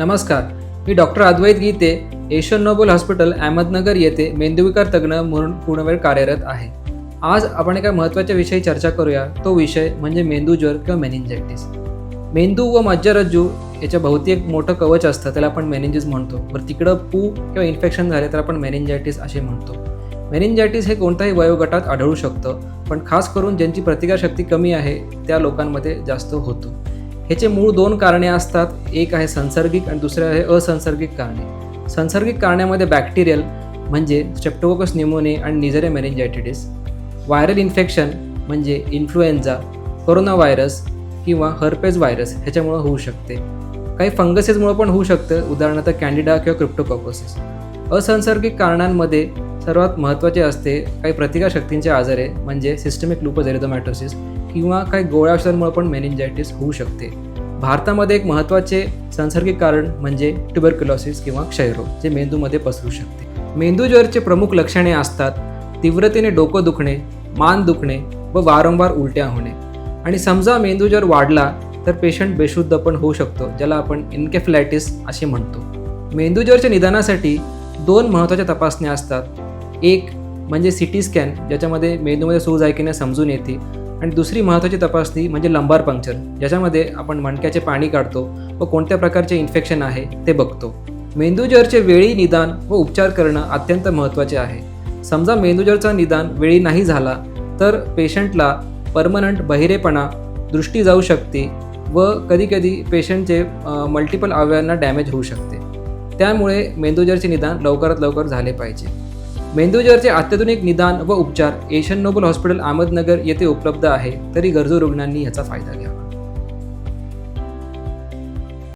नमस्कार मी doctor Advait Gite Asian Noble hospital Ahmednagar येथे मेंदूविकार तज्ज्ञ म्हणून पूर्णवेळ कार्यरत आहे. आज आपण एका महत्त्वाच्या विषयी चर्चा करूया तो विषय म्हणजे मेंदूज्वर किंवा मेनिंजायटिस मेंदू व मज्जारज्जू याच्या भोवती एक मोठं कवच असतं त्याला आपण मेनिंजिस म्हणतो. बरं तिकडं पू किंवा इन्फेक्शन झाले तर आपण मेनिंजायटिस असे म्हणतो. मेनिंजायटिस हे कोणत्याही वयोगटात आढळू शकतं पण खास करून ज्यांची प्रतिकारशक्ती कमी आहे त्या लोकांमध्ये जास्त होतो. ह्याचे मूळ दोन कारणे असतात. एक आहे संसर्गिक आणि दुसरे आहे असंसर्गिक कारणे. संसर्गिक कारणामध्ये बॅक्टेरियल म्हणजे स्ट्रेप्टोकोकस निमोने आणि निझेरिया मेनिंजायटिटिस व्हायरल इन्फेक्शन म्हणजे इन्फ्लुएन्झा कोरोना व्हायरस किंवा हर्पेज व्हायरस ह्याच्यामुळं होऊ शकते. काही फंगसेसमुळं पण होऊ शकतं. उदाहरणार्थ कॅन्डिडा किंवा क्रिप्टोकॉकोसिस. असंसर्गिक कारणांमध्ये सर्वात महत्त्वाचे असते काही प्रतिकारशक्तींचे आजारे म्हणजे सिस्टमिक लुपस एरिदोमॅटोसिस किंवा काही गोळ्या औषधांमुळे पण मेनिंजायटिस होऊ शकते. भारतामध्ये एक महत्त्वाचे संसर्गिक कारण म्हणजे ट्युबरक्युलॉसिस किंवा क्षयरोग जे मेंदूमध्ये पसरू शकते. मेंदूज्वरचे प्रमुख लक्षणे असतात तीव्रतेने डोकं दुखणे मान दुखणे व वारंवार उलट्या होणे. आणि समजा मेंदूज्वर वाढला तर पेशंट बेशुद्ध पण होऊ शकतो ज्याला आपण इन्केफ्लायटिस असे म्हणतो. मेंदूज्वरच्या निदानासाठी दोन महत्त्वाच्या तपासण्या असतात. एक म्हणजे सी टी स्कॅन ज्याच्यामध्ये मेंदूमध्ये सूज आहे की नाही समजून येते. आणि दुसरी महत्त्वाची तपासणी म्हणजे लंबार पंक्चर ज्याच्यामध्ये आपण मणक्याचे पाणी काढतो व कोणत्या प्रकारचे इन्फेक्शन आहे ते बघतो. मेंदूजरचे वेळी निदान व उपचार करणं अत्यंत महत्त्वाचे आहे. समजा मेंदूजरचा निदान वेळी नाही झाला तर पेशंटला परमनंट बहिरेपणा दृष्टी जाऊ शकते व कधीकधी पेशंटचे मल्टिपल अवयवांना डॅमेज होऊ शकते. त्यामुळे मेंदूजरचे निदान लवकरात लवकर झाले पाहिजे. मेंदूज्वरचे अत्याधुनिक निदान व उपचार एशियन नोबल हॉस्पिटल अहमदनगर येथे उपलब्ध आहे. तरी गरजू रुग्णांनी याचा फायदा घ्यावा.